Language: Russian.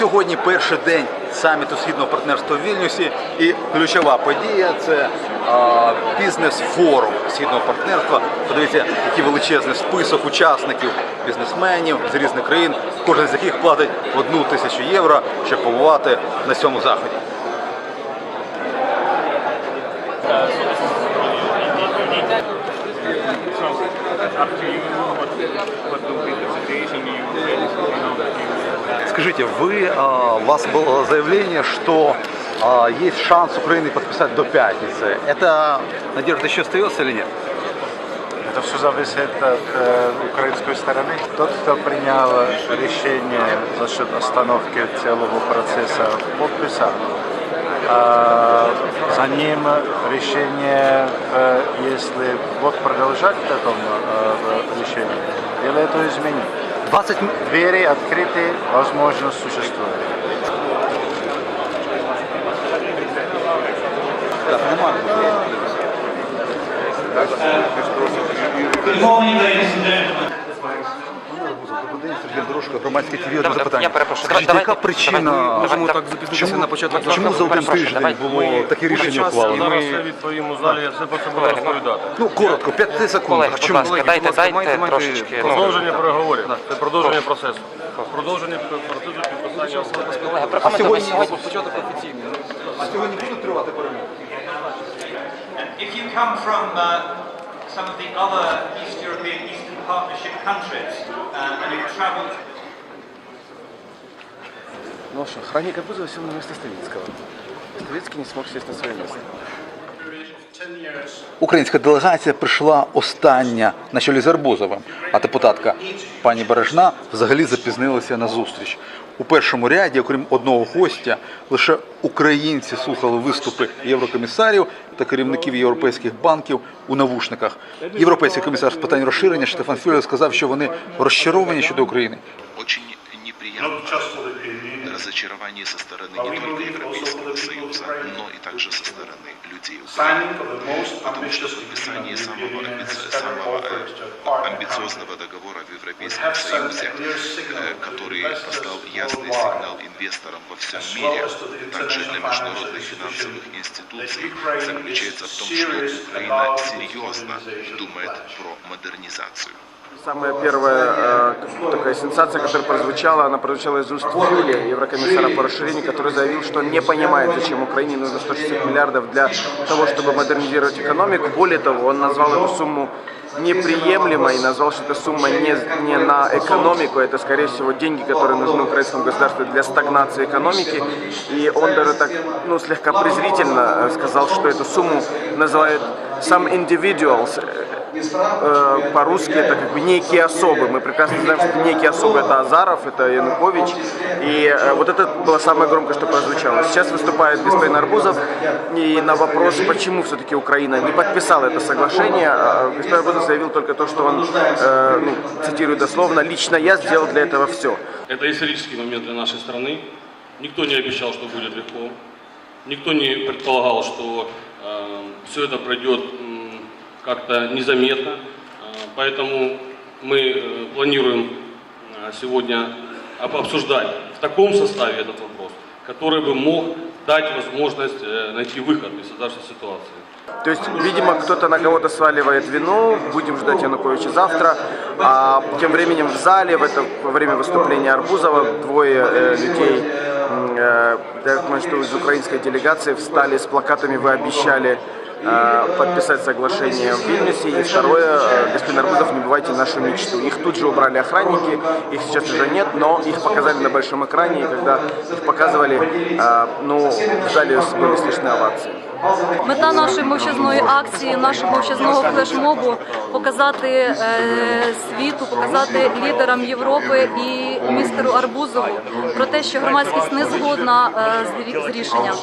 сьогодні перший день саміту східного партнерства в Вільнюсі, і ключова подія це бізнес-форум східного партнерства. Подивіться, який величезний список учасників, бізнесменів з різних країн, кожен з яких платить одну тисячу євро, щоб побувати на цьому заході. to you what, what will be Скажите, вы, а, у вас было заявление, что а, есть шанс Украины подписать до пятницы. Это надежда еще остается или нет? Это все зависит от э, украинской стороны. Тот, кто принял решение за счет остановки целого процесса подписа, а за ним решение, э, если вот продолжать в таком э, решении, или это изменить. 20 м- Двери открыты, возможность существует. Так, нема. Дорожко, громадське ТВ, одне Давай, запитання. я перепрошую, Скажіть, давай- яка причина, давай- так запізнилися на початок? Чому за один тиждень давай. було таке рішення ухвалено? Зараз все відповім у залі, я все про це буду розповідати. Ну, коротко, 5 секунд. Колеги, будь ласка, дайте, дайте трошечки. ну, Продовження переговорів, це продовження процесу. Продовження процесу підписання. Колеги, А сьогодні, сьогодні початок офіційний. А сьогодні будуть тривати перемоги? If you come from uh, some of the other East European Eastern Partnership countries uh, and you've travelled Ну что, охранник Арбузова сел на место Ставицкого. Ставицкий не смог сесть на свое место. Українська делегація прийшла остання на чолі з Арбузовим, а депутатка пані Бережна взагалі запізнилася на зустріч. У першому ряді, окрім одного гостя, лише українці слухали виступи єврокомісарів та керівників європейських банків у навушниках. Європейський комісар з питань розширення Штефан Фюлер сказав, що вони розчаровані щодо України. очень неприятное разочарование со стороны не только Европейского Союза, но и также со стороны людей Украины. Потому что подписание самого, амбици- самого э, амбициозного договора в Европейском Союзе, э, который послал ясный сигнал инвесторам во всем мире, также для международных финансовых институций, заключается в том, что Украина серьезно думает про модернизацию. Самая первая э, такая сенсация, которая прозвучала, она прозвучала из уст Фюля, еврокомиссара по расширению, который заявил, что он не понимает, зачем Украине нужно 160 миллиардов для того, чтобы модернизировать экономику. Более того, он назвал эту сумму неприемлемой, назвал, что эта сумма не, не на экономику, это, скорее всего, деньги, которые нужны украинскому государству для стагнации экономики. И он даже так, ну, слегка презрительно э, сказал, что эту сумму называют some individuals, э, по-русски это как бы некие особы. Мы прекрасно знаем, что некие особы это Азаров, это Янукович. И э, вот это было самое громкое, что прозвучало. Сейчас выступает господин Арбузов. И на вопрос, почему все-таки Украина не подписала это соглашение, э, господин Арбузов заявил только то, что он, э, ну, цитирую дословно, «Лично я сделал для этого все». Это исторический момент для нашей страны. Никто не обещал, что будет легко. Никто не предполагал, что все это пройдет как-то незаметно. Э, поэтому мы э, планируем э, сегодня об- обсуждать в таком составе этот вопрос, который бы мог дать возможность э, найти выход из создавшейся ситуации. То есть, видимо, кто-то на кого-то сваливает вину, будем ждать Януковича завтра, а тем временем в зале, в это, во время выступления Арбузова, двое э, людей, э, я думаю, что из украинской делегации встали с плакатами «Вы обещали подписать соглашение в Вильнюсе». И второе, э, господин Арбузов, не бывайте нашу мечту. Их тут же убрали охранники, их сейчас уже нет, но их показали на большом экране, и когда их показывали, э, ну, в зале были слышны овации. Мета нашої мовчазної акції, нашого мовчазного флешмобу показати е, світу, показати лідерам Європи і містеру Арбузову про те, що громадськість не згодна е, з рі- з рішенням.